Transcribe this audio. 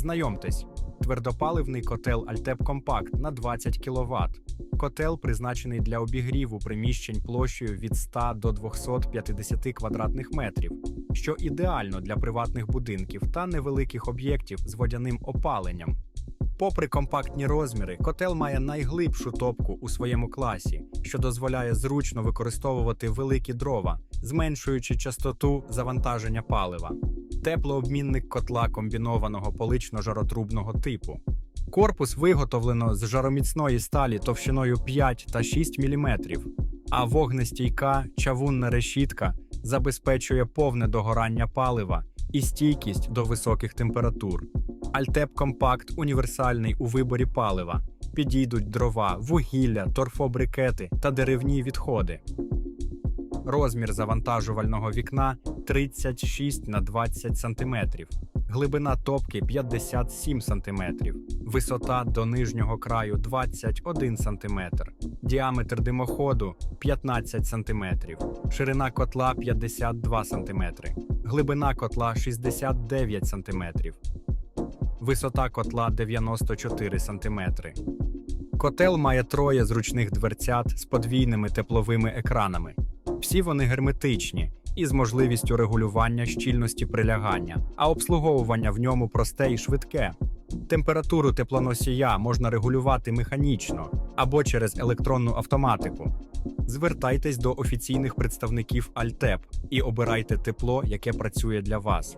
Знайомтесь, твердопаливний котел Альтеп Компакт на 20 кВт. Котел призначений для обігріву приміщень площею від 100 до 250 квадратних метрів, що ідеально для приватних будинків та невеликих об'єктів з водяним опаленням. Попри компактні розміри, котел має найглибшу топку у своєму класі, що дозволяє зручно використовувати великі дрова, зменшуючи частоту завантаження палива. Теплообмінник котла комбінованого полично-жаротрубного типу. Корпус виготовлено з жароміцної сталі товщиною 5 та 6 мм, а вогнестійка чавунна решітка забезпечує повне догорання палива і стійкість до високих температур. Альтеп Компакт універсальний у виборі палива. Підійдуть дрова, вугілля, торфобрикети та деревні відходи. Розмір завантажувального вікна 36 на 20 см. Глибина топки 57 см. Висота до нижнього краю 21 см. Діаметр димоходу 15 см. Ширина котла 52 см. Глибина котла 69 см. Висота котла 94 см. Котел має троє зручних дверцят з подвійними тепловими екранами. Всі вони герметичні і з можливістю регулювання щільності прилягання, а обслуговування в ньому просте і швидке. Температуру теплоносія можна регулювати механічно або через електронну автоматику. Звертайтесь до офіційних представників Альтеп і обирайте тепло, яке працює для вас.